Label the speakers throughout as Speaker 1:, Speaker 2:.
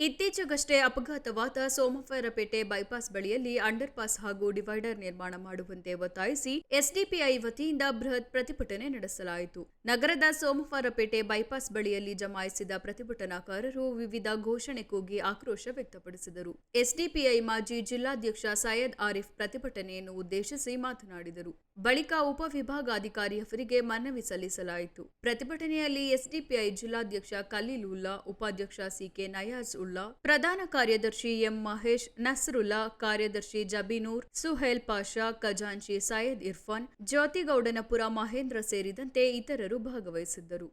Speaker 1: ಇತ್ತೀಚೆಗಷ್ಟೇ ಅಪಘಾತವಾದ ಸೋಮವಾರಪೇಟೆ ಬೈಪಾಸ್ ಬಳಿಯಲ್ಲಿ ಅಂಡರ್ ಪಾಸ್ ಹಾಗೂ ಡಿವೈಡರ್ ನಿರ್ಮಾಣ ಮಾಡುವಂತೆ ಒತ್ತಾಯಿಸಿ ಎಸ್ಡಿಪಿಐ ವತಿಯಿಂದ ಬೃಹತ್ ಪ್ರತಿಭಟನೆ ನಡೆಸಲಾಯಿತು. ನಗರದ ಸೋಮವಾರಪೇಟೆ ಬೈಪಾಸ್ ಬಳಿಯಲ್ಲಿ ಜಮಾಯಿಸಿದ ಪ್ರತಿಭಟನಾಕಾರರು ವಿವಿಧ ಘೋಷಣೆ ಕೂಗಿ ಆಕ್ರೋಶ ವ್ಯಕ್ತಪಡಿಸಿದರು. ಎಸ್ಡಿಪಿಐ ಮಾಜಿ ಜಿಲ್ಲಾಧ್ಯಕ್ಷ ಸೈಯದ್ ಆರಿಫ್ ಪ್ರತಿಭಟನೆಯನ್ನು ಉದ್ದೇಶಿಸಿ ಮಾತನಾಡಿದರು. ಬಳಿಕ ಉಪವಿಭಾಗಾಧಿಕಾರಿಯವರಿಗೆ ಮನವಿ ಸಲ್ಲಿಸಲಾಯಿತು. ಪ್ರತಿಭಟನೆಯಲ್ಲಿ ಎಸ್ಡಿಪಿಐ ಜಿಲ್ಲಾಧ್ಯಕ್ಷ ಖಲೀಲ್ ಉಲ್ಲಾ ಉಪಾಧ್ಯಕ್ಷ ಸಿಕೆ ನಯಾಜ್ ಉಲ್ಲಾ ಪ್ರಧಾನ ಕಾರ್ಯದರ್ಶಿ ಎಂ ಮಹೇಶ್, ನಸ್ರುಲ್ಲಾ, ಕಾರ್ಯದರ್ಶಿ ಜಬೀನೂರ್, ಸುಹೇಲ್ ಪಾಷಾ, ಖಜಾಂಚಿ ಸೈಯದ್ ಇರ್ಫಾನ್, ಜ್ಯೋತಿಗೌಡನಪುರ ಮಹೇಂದ್ರ ಸೇರಿದಂತೆ ಇತರರು ಭಾಗವಹಿಸಿದ್ದರು.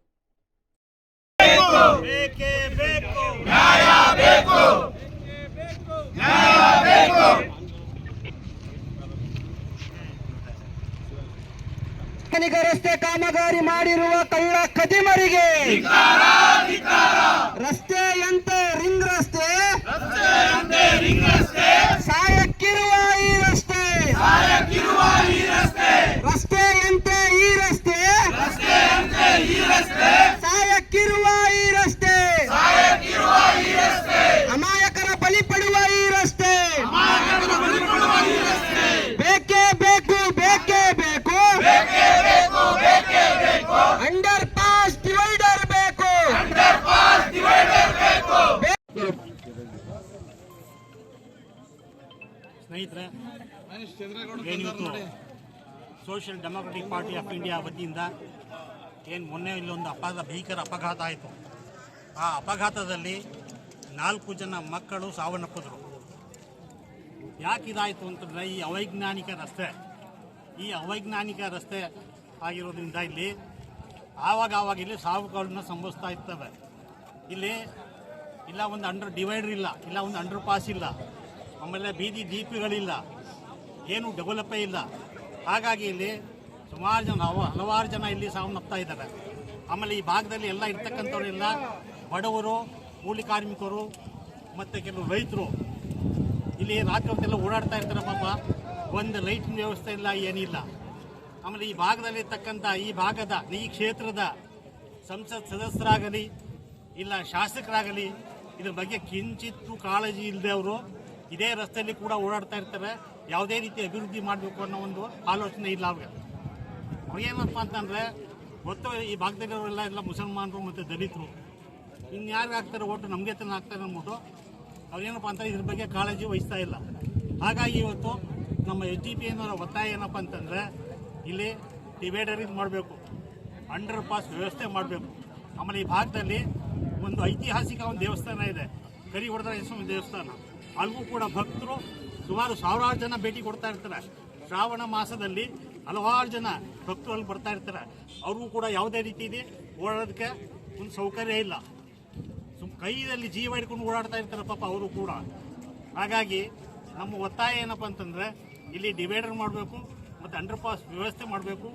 Speaker 2: ಸಾರ್ವಜನಿಕ ರಸ್ತೆ ಕಾಮಗಾರಿ ಮಾಡಿರುವ ಕಳ್ಳ ರಸ್ತೆ ರಸ್ತೆಯಂತೆ ರಿಂಗ್ ರಸ್ತೆ.
Speaker 3: ಸ್ನೇಹಿತರೆ ಏನಿವತ್ತು Social Democratic Party of India ವತಿಯಿಂದ ಏನು ಮೊನ್ನೆ ಇಲ್ಲೊಂದು ಅಪಘಾತ ಭೀಕರ ಅಪಘಾತ ಆಯಿತು. ಆ ಅಪಘಾತದಲ್ಲಿ ನಾಲ್ಕು ಜನ ಮಕ್ಕಳು ಸಾವನ್ನಪ್ಪಿದ್ರು. ಯಾಕೆ ಇದಾಯಿತು ಅಂತಂದರೆ ಈ ಅವೈಜ್ಞಾನಿಕ ರಸ್ತೆ ಈ ಅವೈಜ್ಞಾನಿಕ ರಸ್ತೆ ಆಗಿರೋದ್ರಿಂದ ಇಲ್ಲಿ ಆವಾಗ ಆವಾಗ ಇಲ್ಲಿ ಸಾವುಗಳನ್ನ ಸಂಭವಿಸ್ತಾ ಇರ್ತವೆ. ಇಲ್ಲಿ ಇಲ್ಲ ಒಂದು ಅಂಡರ್ ಡಿವೈಡರ್ ಇಲ್ಲ ಇಲ್ಲ ಒಂದು ಅಂಡರ್ ಪಾಸ್ ಇಲ್ಲ. ಆಮೇಲೆ ಬೀದಿ ದೀಪಗಳಿಲ್ಲ, ಏನು ಡೆವಲಪೇ ಇಲ್ಲ. ಹಾಗಾಗಿ ಇಲ್ಲಿ ಸುಮಾರು ಜನ ಹಲವಾರು ಜನ ಇಲ್ಲಿ ಸಾವನ್ನಪ್ತಾ ಇದ್ದಾರೆ. ಆಮೇಲೆ ಈ ಭಾಗದಲ್ಲಿ ಎಲ್ಲ ಇರ್ತಕ್ಕಂಥವರೆಲ್ಲ ಬಡವರು, ಕೂಲಿ ಕಾರ್ಮಿಕರು, ಮತ್ತು ಕೆಲವು ರೈತರು. ಇಲ್ಲಿ ರಾತ್ರಿ ಹೊತ್ತೆಲ್ಲ ಓಡಾಡ್ತಾ ಇರ್ತಾರೆ ಪಾಪ. ಒಂದು ಲೈಟಿನ ವ್ಯವಸ್ಥೆ ಇಲ್ಲ, ಏನಿಲ್ಲ. ಆಮೇಲೆ ಈ ಭಾಗದಲ್ಲಿ ಇರ್ತಕ್ಕಂಥ ಈ ಭಾಗದ, ಈ ಕ್ಷೇತ್ರದ ಸಂಸತ್ ಸದಸ್ಯರಾಗಲಿ, ಇಲ್ಲ ಶಾಸಕರಾಗಲಿ, ಇದ್ರ ಬಗ್ಗೆ ಕಿಂಚಿತ್ತು ಕಾಳಜಿ ಇಲ್ಲದೆ ಅವರು. ಇದೇ ರಸ್ತೆಯಲ್ಲಿ ಕೂಡ ಓಡಾಡ್ತಾ ಇರ್ತಾರೆ. ಯಾವುದೇ ರೀತಿ ಅಭಿವೃದ್ಧಿ ಮಾಡಬೇಕು ಅನ್ನೋ ಒಂದು ಆಲೋಚನೆ ಇಲ್ಲ ಅವ್ರಿಗೆ. ಅವ್ರಿಗೇನಪ್ಪ ಅಂತಂದರೆ, ಗೊತ್ತು ಈ ಭಾಗದಲ್ಲಿರೋರೆಲ್ಲ ಎಲ್ಲ ಮುಸಲ್ಮಾನರು ಮತ್ತು ದಲಿತರು. ಇನ್ಯಾರಿಗೆ ಹಾಕ್ತಾರೆ ಓಟು? ನಮಗೆ ತನ ಹಾಕ್ತಾರೆ ಅಂದ್ಬಿಟ್ಟು ಅವ್ರೇನಪ್ಪ ಅಂತ ಇದ್ರ ಬಗ್ಗೆ ಕಾಳಜಿ ವಹಿಸ್ತಾ ಇಲ್ಲ. ಹಾಗಾಗಿ ಇವತ್ತು ನಮ್ಮ ಎಚ್ ಡಿ ಪಿ ಒತ್ತಾಯ ಏನಪ್ಪ ಅಂತಂದರೆ, ಇಲ್ಲಿ ಡಿವೈಡರ್ ಇದು ಮಾಡಬೇಕು. ಅಂಡರ್ ಪಾಸ್ ವ್ಯವಸ್ಥೆ ಮಾಡಬೇಕು. ಆಮೇಲೆ ಈ ಭಾಗದಲ್ಲಿ ಒಂದು ಐತಿಹಾಸಿಕ ಒಂದು ದೇವಸ್ಥಾನ ಇದೆ. ಕರಿ ಸ್ವಾಮಿ ದೇವಸ್ಥಾನ. ಅಲ್ಲಿಗೂ ಕೂಡ ಭಕ್ತರು ಸುಮಾರು ಸಾವಿರಾರು ಜನ ಭೇಟಿ ಕೊಡ್ತಾ ಇರ್ತಾರೆ. ಶ್ರಾವಣ ಮಾಸದಲ್ಲಿ ಹಲವಾರು ಜನ ಭಕ್ತರು ಅಲ್ಲಿ ಬರ್ತಾ ಇರ್ತಾರೆ. ಅವ್ರಿಗೂ ಕೂಡ ಯಾವುದೇ ಇದೆ ಓಡಾಡೋದಕ್ಕೆ ಒಂದು ಸೌಕರ್ಯ ಇಲ್ಲ. ಸುಮ್ ಕೈಯಲ್ಲಿ ಜೀವ ಹಿಡ್ಕೊಂಡು ಓಡಾಡ್ತಾ ಇರ್ತಾರೆ ಪಾಪ ಅವರು ಕೂಡ. ಹಾಗಾಗಿ ನಮ್ಮ ಒತ್ತಾಯ ಏನಪ್ಪ ಅಂತಂದ್ರೆ ಇಲ್ಲಿ ಡಿವೈಡರ್ ಮಾಡಬೇಕು ಮತ್ತು ಅಂಡರ್ ಪಾಸ್ ವ್ಯವಸ್ಥೆ ಮಾಡಬೇಕು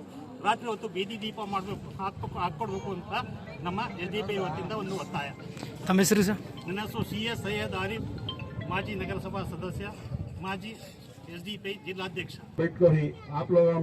Speaker 3: ರಾತ್ರಿ ಹೊತ್ತು ಬೀದಿ ದೀಪ ಮಾಡಬೇಕು ಹಾಕ್ಬೇಕು ಹಾಕ್ಕೊಡ್ಬೇಕು ಅಂತ ನಮ್ಮ ಎಸ್ ಡಿ ಪಿ ವತಿಯಿಂದ ಒಂದು ಒತ್ತಾಯ.
Speaker 4: ತಮ್ಮ ಹೆಸರು ಸರ್?
Speaker 3: ನನ್ನ ಹೆಸರು ಸಿ ಎಸ್ ಸೈಯದ್ ಆರಿಫ್. मजी नगरसभा सदस्य
Speaker 5: मजी एस डी पी जिला